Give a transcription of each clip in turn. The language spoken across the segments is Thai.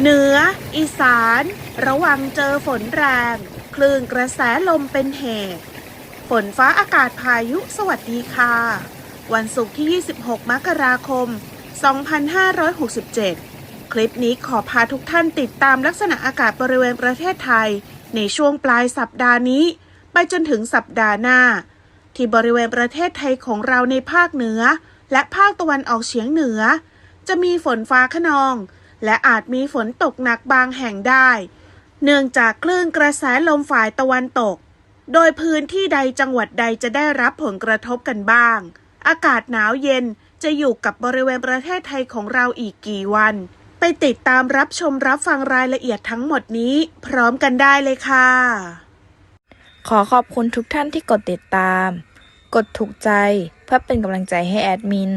เหนือ อีสาน ระวังเจอฝนแรง คลื่นกระแสลมเป็นเหตุ ฝนฟ้าอากาศพายุสวัสดีค่ะ วันศุกร์ที่ 26 มกราคม 2567 คลิปนี้ขอพาทุกท่านติดตามลักษณะอากาศบริเวณประเทศไทย ในช่วงปลายสัปดาห์นี้ ไปจนถึงสัปดาห์หน้า ที่บริเวณประเทศไทยของเราในภาคเหนือ และภาคตะวันออกเฉียงเหนือ จะมีฝนฟ้าขนอง และอาจมีฝนตกหนักบางแห่งได้ เนื่องจากคลื่นกระแสลมฝ่ายตะวันตก โดยพื้นที่ใดจังหวัดใดจะได้รับผลกระทบกันบ้าง อากาศหนาวเย็นจะอยู่กับบริเวณประเทศไทยของเราอีกกี่วัน ไปติดตามรับชมรับฟังรายละเอียดทั้งหมดนี้ พร้อมกันได้เลยค่ะ ขอขอบคุณทุกท่านที่กดติดตาม กดถูกใจเพื่อเป็นกำลังใจให้แอดมิน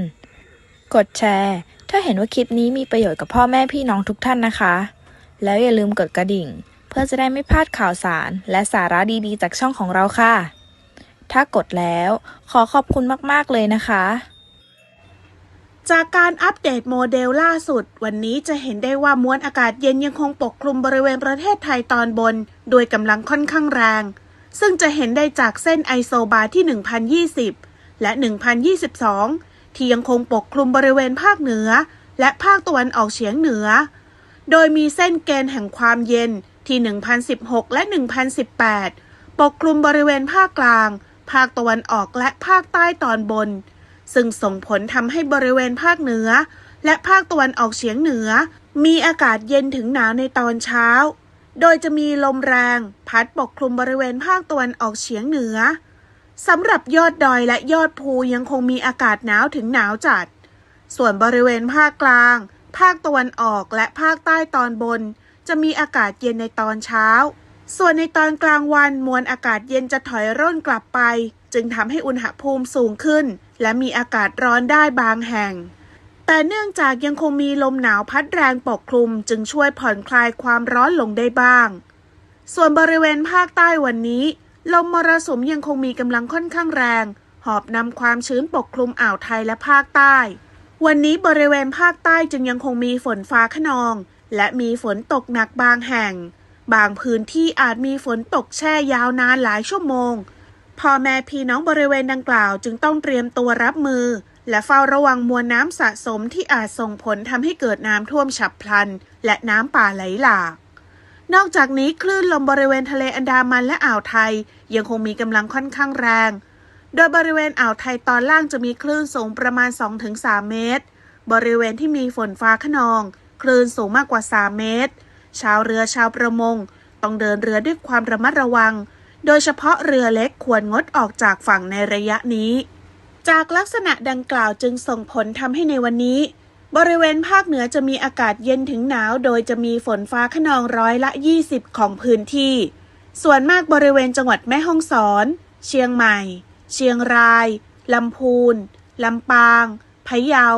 กดแชร์ ถ้าเห็นว่าคลิปนี้มีประโยชน์กับพ่อแม่พี่น้องทุกท่านนะคะ แล้วอย่าลืมกดกระดิ่ง เพื่อจะได้ไม่พลาดข่าวสาร และสาระดีๆ จากช่องของเราค่ะ ถ้ากดแล้วขอขอบคุณมากๆเลยนะคะ จากการอัปเดตโมเดลล่าสุด วันนี้จะเห็นได้ว่ามวลอากาศเย็นยังคงปกคลุมบริเวณประเทศไทยตอนบน โดยกำลังค่อนข้างแรง ซึ่งจะเห็นได้จากเส้นไอโซบาร์ที่ 1020 และ 1022 ที่ยังคงปกคลุมบริเวณภาคเหนือ และภาคตะวันออกเฉียงเหนือ โดยมีเส้นเกณฑ์แห่งความเย็นที่ 1016 และ 1018 ปกคลุมบริเวณภาคกลาง ภาคตะวันออกและภาคใต้ตอนบน ซึ่งส่งผลทำให้บริเวณภาคเหนือ และภาคตะวันออกเฉียงเหนือ มีอากาศเย็นถึงหนาวในตอนเช้า โดยจะมีลมแรง พัดปกคลุมบริเวณภาคตะวันออกเฉียงเหนือ สำหรับยอดดอยและยอดภูยังคงมีอากาศหนาวถึงหนาวจัด ส่วนบริเวณภาคกลาง ภาคตะวันออกและภาคใต้ตอนบน จะมีอากาศเย็นในตอนเช้า ส่วนในตอนกลางวันมวลอากาศเย็นจะถอยร่นกลับไป จึงทำให้อุณหภูมิสูงขึ้น และมีอากาศร้อนได้บางแห่ง แต่เนื่องจากยังคงมีลมหนาวพัดแรงปกคลุม จึงช่วยผ่อนคลายความร้อนลงได้บ้าง ส่วนบริเวณภาคใต้วันนี้ ลมมรสุมยังคงมีกำลังค่อนข้างแรง หอบนำความชื้นปกคลุมอ่าวไทยและภาคใต้ วันนี้บริเวณภาคใต้จึงยังคงมีฝนฟ้าขนอง และมีฝนตกหนักบางแห่ง บางพื้นที่อาจมีฝนตกแช่ยาวนานหลายชั่วโมงพ่อแม่พี่น้องบริเวณดังกล่าวจึงต้องเตรียมตัวรับมือ และเฝ้าระวังมวลน้ำสะสมที่อาจส่งผลทำให้เกิดน้ำท่วมฉับพลัน และน้ำป่าไหลหลาก นอกจากนี้คลื่นลมบริเวณทะเลอันดามันและอ่าวไทย ยังคงมีกำลังค่อนข้างแรง โดยบริเวณอ่าวไทยตอนล่างจะมีคลื่นสูงประมาณ 2-3 เมตร บริเวณที่มีฝนฟ้าขนอง คลื่นสูงมากกว่า 3 เมตร ชาวเรือชาวประมง ต้องเดินเรือด้วยความระมัดระวัง โดยเฉพาะเรือเล็กควรงดออกจากฝั่งในระยะนี้ จากลักษณะดังกล่าวจึงส่งผลทำให้ในวันนี้ บริเวณภาคเหนือจะมีอากาศเย็นถึงหนาว โดยจะมีฝนฟ้าขนองร้อยละ 20 ของพื้นที่ ส่วนมากบริเวณจังหวัดแม่ฮ่องสอน เชียงใหม่ เชียงราย ลำพูน ลำปาง พะเยา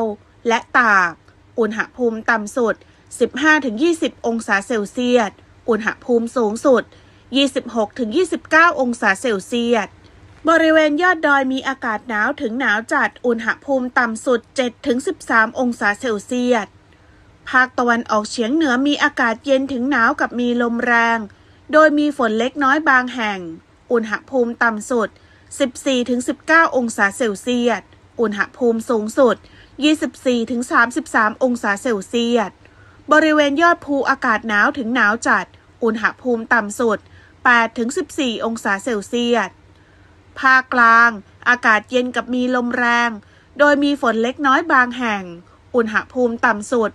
และตาก อุณหภูมิต่ำสุด 15-20 องศาเซลเซียส อุณหภูมิสูงสุด 26-29 องศาเซลเซียส บริเวณยอดดอยมีอากาศหนาวถึงหนาวจัด อุณหภูมิต่ำสุด 7-13 องศาเซลเซียส ภาคตะวันออกเฉียงเหนือมีอากาศเย็นถึงหนาวกับมีลมแรง โดยมีฝนเล็กน้อยบางแห่ง อุณหภูมิต่ำสุด 14-19 องศาเซลเซียส อุณหภูมิสูงสุด 24-33 องศาเซลเซียส บริเวณยอดภูอากาศหนาวถึงหนาวจัด อุณหภูมิต่ำสุด 8-14 องศาเซลเซียส ภาคกลาง อากาศเย็นกับมีลมแรง โดยมีฝนเล็กน้อยบางแห่ง อุณหภูมิต่ำสุด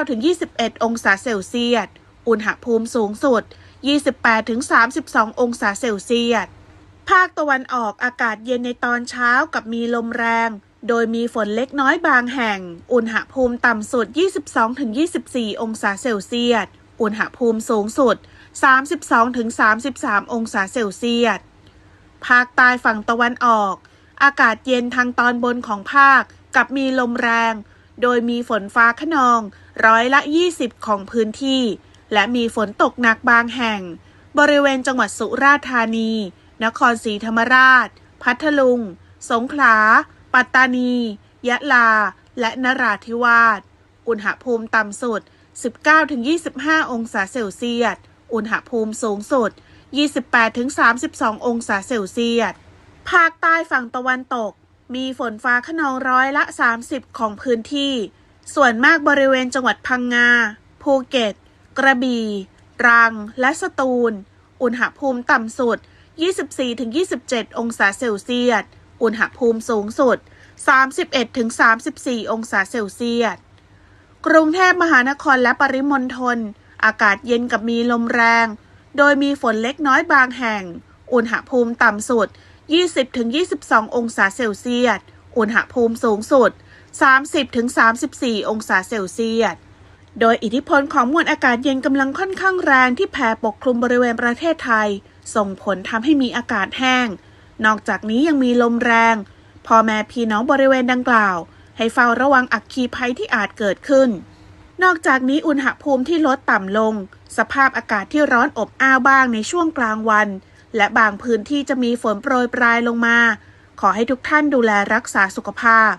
19-21 องศาเซลเซียส อุณหภูมิสูงสุด 28-32 องศาเซลเซียส ภาคตะวันออกอากาศเย็นในตอนเช้ากับมีลมแรง โดยมีฝนเล็กน้อยบางแห่ง อุณหภูมิต่ำสุด 22-24 องศาเซลเซียส อุณหภูมิสูงสุด 32-33 องศาเซลเซียส ภาคใต้ฝั่งตะวันออก อากาศเย็นทางตอนบนของภาคกับมีลมแรง โดยมีฝนฟ้าขนองร้อยละ 20 ของพื้นที่ และมีฝนตกหนักบางแห่ง บริเวณจังหวัดสุราษฎร์ธานี นครศรีธรรมราช พัทลุง สงขลา ปัตตานี ยะลา และนราธิวาส อุณหภูมิต่ำสุด 19-25 องศาเซลเซียส อุณหภูมิสูงสุด 28-32 องศาเซลเซียส ภาคใต้ฝั่งตะวันตก มีฝนฟ้าขนองร้อยละ 30 ของพื้นที่ ส่วนมากบริเวณจังหวัดพังงา ภูเก็ต กระบี่รัง และสตูล อุณหภูมิต่ำสุด 24-27 องศาเซลเซียส อุณหภูมิสูงสุด 31-34 องศาเซลเซียส กรุงเทพมหานครและปริมณฑลอากาศเย็นกับมีลมแรง โดยมีฝนเล็กน้อยบางแห่ง อุณหภูมิต่ำสุด 20-22 องศาเซลเซียส อุณหภูมิสูงสุด 30-34 องศาเซลเซียส โดยอิทธิพลของมวลอากาศเย็นกำลังค่อนข้างแรงที่แผ่ปกคลุมบริเวณประเทศไทย ส่งผลทำให้มีอากาศแห้ง นอกจากนี้ยังมีลมแรง พ่อแม่พี่น้องบริเวณดังกล่าว ให้เฝ้าระวังอัคคีภัยที่อาจเกิดขึ้น นอกจากนี้อุณหภูมิที่ลดต่ำลง สภาพอากาศที่ร้อนอบอ้าวบ้างในช่วงกลางวัน และบางพื้นที่จะมีฝนโปรยปลายลงมา ขอให้ทุกท่านดูแลรักษาสุขภาพ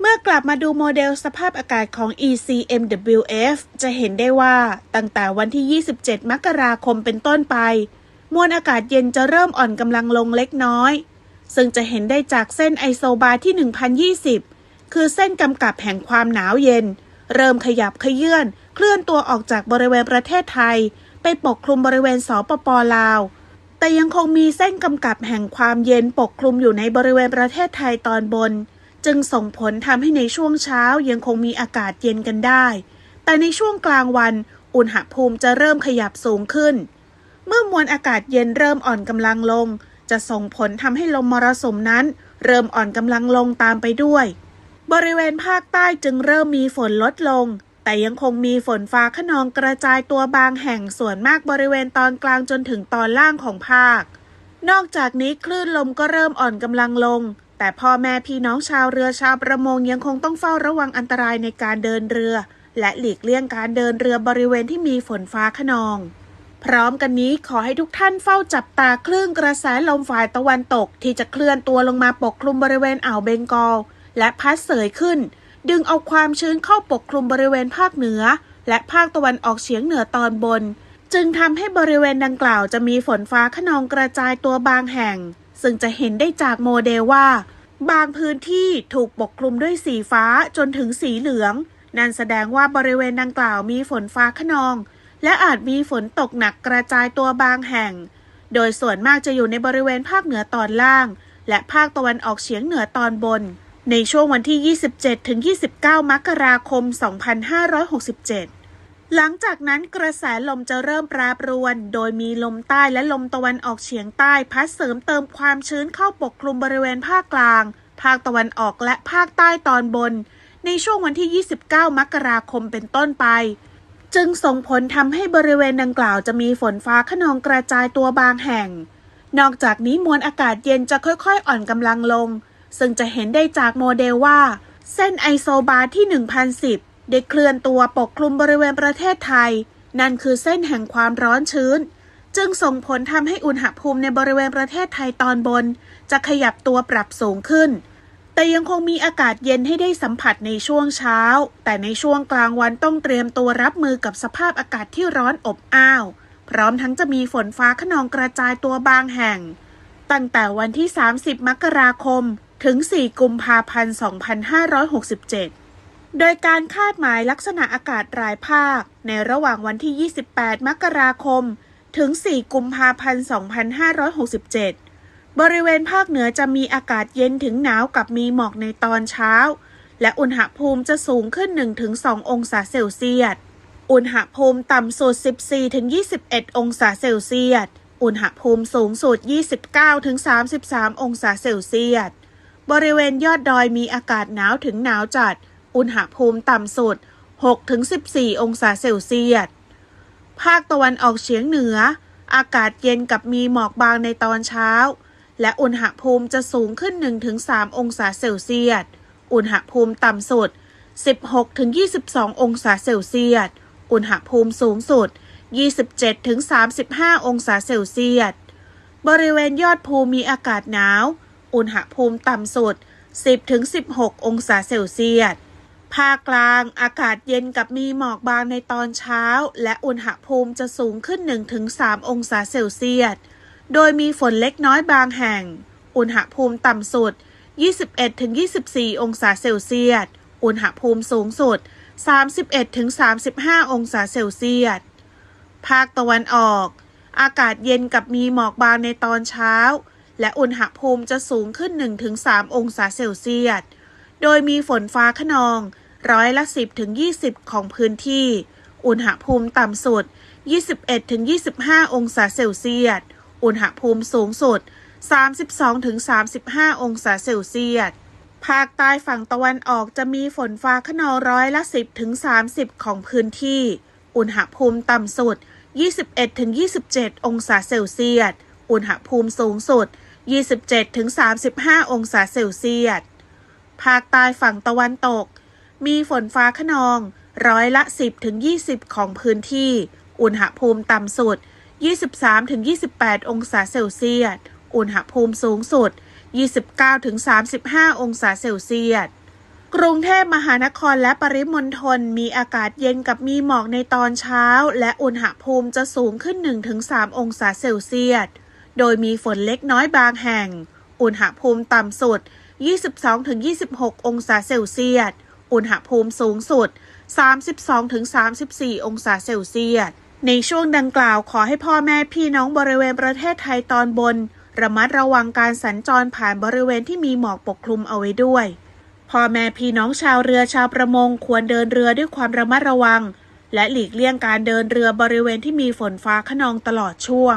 เมื่อกลับมาดูโมเดลสภาพอากาศของ ECMWF จะเห็นได้ว่าตั้งแต่วันที่ 27 มกราคมเป็นต้นไป มวลอากาศเย็นจะเริ่มอ่อนกำลังลงเล็กน้อย ซึ่งจะเห็นได้จากเส้นไอโซบาร์ที่ 1020 คือเส้นกำกับแห่งความหนาวเย็น เริ่มขยับขยื่นเคลื่อนตัวออกจากบริเวณประเทศไทย ไปปกคลุมบริเวณสปปลาว แต่ยังคงมีเส้นกำกับแห่งความเย็นปกคลุมอยู่ในบริเวณประเทศไทยตอนบน จึงส่งผลทำให้ในช่วงเช้ายังคงมีอากาศเย็นกันได้ แต่ในช่วงกลางวันอุณหภูมิจะเริ่มขยับสูงขึ้น เมื่อมวลอากาศเย็นเริ่มอ่อนกำลังลง จะส่งผลทำให้ลมมรสุมนั้น เริ่มอ่อนกำลังลงตามไปด้วย บริเวณภาคใต้จึงเริ่มมีฝนลดลง แต่ยังคงมีฝนฟ้าขนองกระจายตัวบางแห่งส่วนมากบริเวณตอนกลางจนถึงตอนล่างของภาค นอกจากนี้คลื่นลมก็เริ่มอ่อนกำลังลง แต่พ่อแม่พี่น้องชาวเรือชาวประมงยังคงต้องเฝ้าระวังอันตรายในการเดินเรือ และหลีกเลี่ยงการเดินเรือบริเวณที่มีฝนฟ้าขนอง พร้อมกันนี้ขอให้ทุกท่านเฝ้าจับตาคลื่นกระแสลมฝ่ายตะวันตก ที่จะเคลื่อนตัวลงมาปกคลุมบริเวณอ่าวเบงกอล และพัดเสยขึ้น ดึงเอาความชื้นเข้าปกคลุมบริเวณภาคเหนือ และภาคตะวันออกเฉียงเหนือตอนบน จึงทำให้บริเวณดังกล่าวจะมีฝนฟ้าขนองกระจายตัวบางแห่ง ซึ่งจะเห็นได้จากโมเดลว่า บางพื้นที่ถูกปกคลุมด้วยสีฟ้าจนถึงสีเหลือง นั่นแสดงว่าบริเวณดังกล่าวมีฝนฟ้าขนอง และอาจมีฝนตกหนักกระจายตัวบางแห่ง โดยส่วนมากจะอยู่ในบริเวณภาคเหนือตอนล่างและภาคตะวันออกเฉียงเหนือตอนบน ในช่วงวันที่ 27 ถึง 29 มกราคม 2567 หลังจากนั้นกระแสลมจะเริ่มแปรปรวน โดยมีลมใต้และลมตะวันออกเฉียงใต้พัดเสริมเติมความชื้นเข้าปกคลุมบริเวณภาคกลาง ภาคตะวันออกและภาคใต้ตอนบน ในช่วงวันที่ 29 มกราคมเป็นต้นไป จึงส่งผลทำให้บริเวณดังกล่าวจะมีฝนฟ้าขนองกระจายตัวบางแห่ง นอกจากนี้มวลอากาศเย็นจะค่อยๆ อ่อนกำลังลง ซึ่งจะเห็นได้จากโมเดลว่า เส้นไอโซบาร์ที่ 1010 ได้เคลื่อนตัวปกคลุมบริเวณประเทศไทย นั่นคือเส้นแห่งความร้อนชื้น จึงส่งผลทำให้อุณหภูมิในบริเวณประเทศไทยตอนบน จะขยับตัวปรับสูงขึ้น แต่ยังคงมีอากาศเย็นให้ได้สัมผัสในช่วงเช้า แต่ในช่วงกลางวันต้องเตรียมตัวรับมือกับสภาพอากาศที่ร้อนอบอ้าวพร้อมทั้งจะมีฝนฟ้าขนองกระจายตัวบางแห่ง ตั้งแต่วันที่ 30 มกราคม ถึง 4 กุมภาพันธ์ 2567 โดยการคาดหมายลักษณะอากาศรายภาค ในระหว่างวันที่ 28 มกราคม ถึง 4 กุมภาพันธ์ 2567 บริเวณภาคเหนือจะมีอากาศเย็นถึงหนาวกับมีหมอกในตอนเช้า และอุณหภูมิจะสูงขึ้น 1-2 องศาเซลเซียส อุณหภูมิต่ำสุด 14-21 องศาเซลเซียสอุณหภูมิสูงสุด 29-33 องศาเซลเซียส บริเวณยอดดอยมีอากาศหนาวถึงหนาวจัด อุณหภูมิต่ำสุด 6-14 องศาเซลเซียส ภาคตะวันออกเฉียงเหนือ อากาศเย็นกับมีหมอกบางในตอนเช้า และอุณหภูมิจะสูงขึ้น 1-3 องศาเซลเซียส อุณหภูมิต่ำสุด 16-22 องศาเซลเซียส อุณหภูมิสูงสุด 27-35 องศาเซลเซียส บริเวณยอดภูมีอากาศหนาว อุณหภูมิต่ำสุด 10-16 องศาเซลเซียส ภาคกลางอากาศเย็นกับมีหมอกบางในตอนเช้า และอุณหภูมิจะสูงขึ้น 1-3 องศาเซลเซียส โดยมีฝนเล็กน้อยบางแห่ง อุณหภูมิต่ำสุด 21-24 องศาเซลเซียส อุณหภูมิสูงสุด 31-35 องศาเซลเซียส ภาคตะวันออก อากาศเย็นกับมีหมอกบางในตอนเช้า และอุณหภูมิจะสูงขึ้น 1-3 องศาเซลเซียส โดยมีฝนฟ้าขนอง ร้อยละ 10-20 ของพื้นที่ อุณหภูมิต่ำสุด 21-25 องศาเซลเซียส อุณหภูมิสูงสุด 32-35 องศาเซลเซียส ภาคใต้ฝั่งตะวันออกจะมีฝนฟ้าขนองร้อยละ 10-30 ของพื้นที่ อุณหภูมิต่ำสุด 21-27 องศาเซลเซียส อุณหภูมิสูงสุด 27-35 องศาเซลเซียส ภาคใต้ฝั่งตะวันตก มีฝนฟ้าขนองร้อยละ 10-20 ของพื้นที่ อุณหภูมิต่ำสุด 23-28 องศาเซลเซียส อุณหภูมิสูงสุด 29-35 องศาเซลเซียส กรุงเทพมหานครและปริมณฑลมีอากาศเย็นกับมีหมอกในตอนเช้า และอุณหภูมิจะสูงขึ้น 1-3 องศาเซลเซียส โดยมีฝนเล็กน้อยบางแห่ง อุณหภูมิต่ำสุด 22-26 องศาเซลเซียส อุณหภูมิสูงสุด 32-34 องศาเซลเซียส ในช่วงดังกล่าวขอให้พ่อแม่พี่น้องบริเวณประเทศไทยตอนบน ระมัดระวังการสัญจรผ่านบริเวณที่มีหมอกปกคลุมเอาไว้ด้วยพ่อแม่พี่น้องชาวเรือชาวประมงควรเดินเรือด้วยความระมัดระวัง และหลีกเลี่ยงการเดินเรือบริเวณที่มีฝนฟ้าขนองตลอดช่วง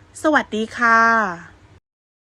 สวัสดีค่ะ